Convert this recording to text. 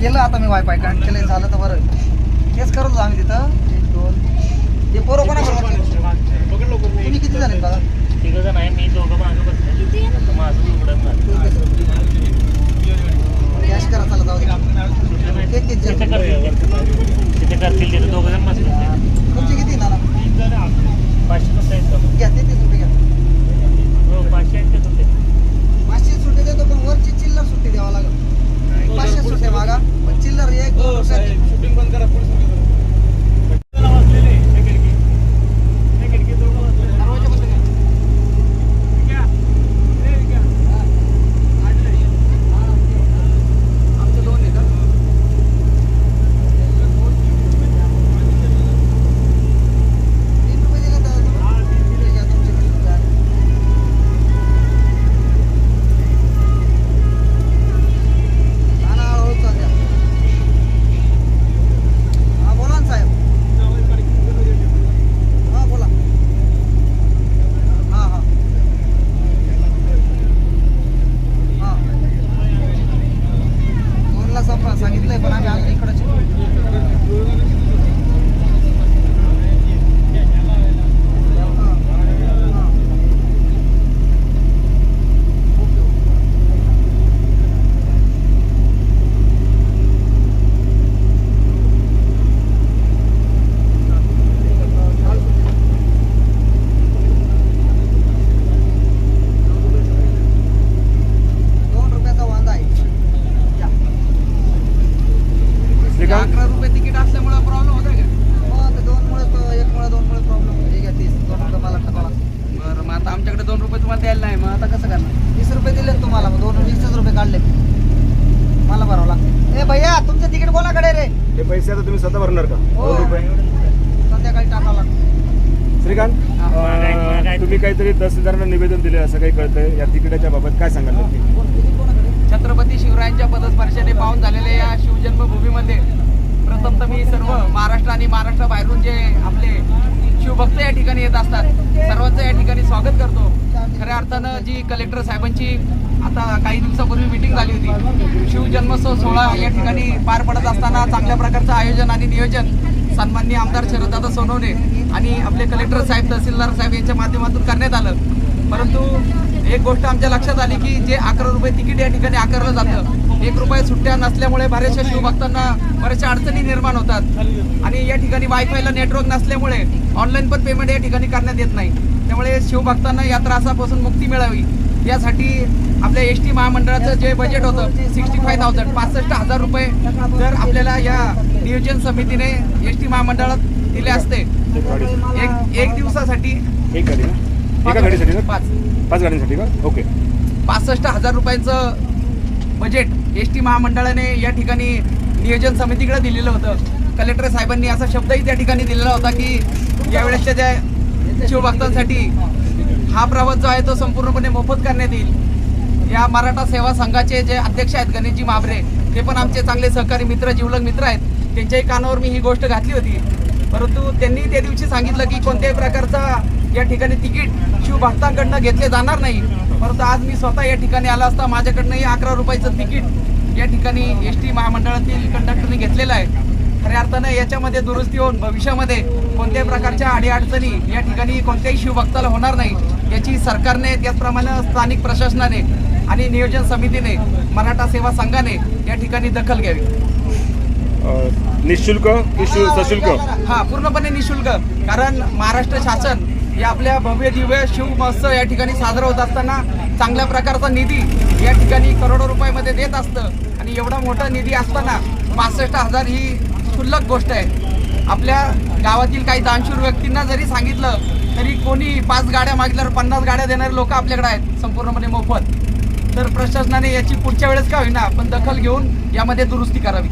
केलं आता मी wifi connect केलं झालं तर बरं. तेच करत होतो आम्ही तिथं. एक दोन ते पोरं कोणाबरोबर तुम्ही किती झाले बघा तिघ जण आहे मी दोघं मागं बसले आता माझं उघडत नाही कॅश करा चला जाऊ दे ते किती तिथे झाले? करतील तिथे करतील तिथे दोघं जण बसले होते. तुमचे किती नाना पाचशे कसं आहेत का? घ्या ते तीस रुपये घ्या हो पाचशे आहेत का तुमचे? पाचशे सुट्टे देतो पण वरची चिल्लर सुट्टी द्यावा लागेल पाचशे सुट्टे मागा पण चिल्लर एक दोन रुपयाची शूटिंग बंद करा दरवाजा बंद करा. आमचे दोन आहे का? तीन रुपये दिले तर ठीक आहे, तुमचे वीस रुपये आहे. ना, ना, हळूहळू चाल द्या. हा, बोला ना साहेब हा बोला हा हा हा दोनला संपा सांगितलंय पण आम्ही अजून इकडंच आहे. हा, हा. Okay, okay. दोन रुपयाचा वांदा आहे या. अकरा रुपये तिकीट असल्यामुळे प्रॉब्लेम होतोय का हो ते दोन मुळे तो एक मुळे दोन मुळे प्रॉब्लेम होतो ठीक आहे तीस दोन रुपये मला टाकावा बरं मग आता आमच्याकडे दोन रुपये तुम्हाला द्यायला नाही मग आता कसं करणार वीस रुपये दिले ना तुम्हाला मग दोन वीसच रुपये काढले मला भरावं लागतं ए भैया तुमचं तिकीट कोणाकडे रे? हे पैसे आता तुम्ही स्वतः भरणार का? हो. दोन रुपये. संध्याकाळी टाकावं लागतं. श्रीकांत अं, तुम्ही काहीतरी तहसीलदारांना निवेदन दिले असं काही कळतंय. या तिकिटाच्या बाबत काय सांगाल नक्की? तिकीट कोणाकडे? छत्रपती शिवरायांच्या पदस्पर्शाने पाहून झालेल्या या शिवजन्मभूमीमध्ये प्रथम तर मी सर्व महाराष्ट्र आणि महाराष्ट्राबाहेरून जे आपले शिवभक्त या ठिकाणी येत असतात सर्वांचं या ठिकाणी स्वागत करतो. खऱ्या अर्थानं जी कलेक्टर साहेबांची आता काही दिवसापूर्वी मिटिंग झाली होती शिवजन्मोत्सव सोहळा या ठिकाणी पार पडत असताना चांगल्या प्रकारचं आयोजन आणि नियोजन सन्माननीय आमदार शरददादा सोनवणे आणि आपले कलेक्टर साहेब तहसीलदार साहेब यांच्या माध्यमातून करण्यात आलं. परंतु एक गोष्ट आमच्या लक्षात आली की जे अकरा रुपये तिकीट या ठिकाणी आकारलं जातं एक रुपये सुट्ट्या नसल्यामुळे बऱ्याचशा शिवभक्तांना बऱ्याचशा अडचणी निर्माण होतात. आणि या ठिकाणी वायफायला नेटवर्क नसल्यामुळे ऑनलाईन पण पेमेंट या ठिकाणी करण्यात येत नाही. त्यामुळे शिवभक्तांना या त्रासापासून मुक्ती मिळावी. यासाठी आपल्या एस टी महामंडळाचं जे बजेट होतं सिक्स्टी फाय थाउजंड पासष्ट हजार रुपये जर आपल्याला या नियोजन समितीने एस टी महामंडळात दिले असते. एक एक दिवसासाठी एक गाडी ना? एका गाडीसाठी ना? पाच. पाच गाड्यांसाठी का? ओके. पासष्ट हजार रुपयांचं बजेट एस टी महामंडळाने या ठिकाणी नियोजन समितीकडे दिलेलं होतं. कलेक्टर साहेबांनी असा शब्दही त्या ठिकाणी दिलेला होता की यावेळेसच्या ज्या शिवभक्तांसाठी हा प्रवास जो आहे तो संपूर्णपणे मोफत करण्यात येईल. या मराठा सेवा संघाचे जे अध्यक्ष आहेत गणेशजी माबरे ते पण आमचे चांगले सहकारी मित्र जिवलग मित्र आहेत. त्यांच्याही कानावर मी ही गोष्ट घातली होती. परंतु त्यांनी त्या दिवशी सांगितलं की कोणत्याही प्रकारचा या ठिकाणी तिकीट शिवभक्तांकडनं घेतले जाणार नाही. परंतु आज मी स्वतः या ठिकाणी आला असता माझ्याकडनंही अकरा रुपयाचं तिकीट या ठिकाणी एस टी महामंडळातील कंडक्टरने घेतलेलं आहे. खऱ्या अर्थानं याच्यामध्ये दुरुस्ती होऊन भविष्यामध्ये कोणत्याही प्रकारच्या अडीअडचणी या ठिकाणी कोणत्याही शिवभक्ताला होणार नाही. याची सरकारने त्याचप्रमाणे स्थानिक प्रशासनाने आणि नियोजन समितीने मराठा सेवा संघाने या ठिकाणी दखल घ्यावी. निशुल्क सशुल्क? हा पूर्णपणे निशुल्क. कारण महाराष्ट्र शासन या आपल्या भव्य दिव्य शिव महोत्सव या ठिकाणी साजरा होत असताना चांगल्या प्रकारचा निधी या ठिकाणी करोडो रुपयामध्ये देत असतं. आणि एवढा मोठा निधी असताना पासष्ट हजार ही क्षुल्लक गोष्ट आहे. आपल्या गावातील काही दानशूर व्यक्तींना जरी सांगितलं तरी कोणी पाच गाड्या मागितल्यावर पन्नास गाड्या देणारे लोक आपल्याकडे आहेत संपूर्णपणे मोफत. तर प्रशासनाने याची पुढच्या वेळेस का होईना पण दखल घेऊन यामध्ये दुरुस्ती करावी.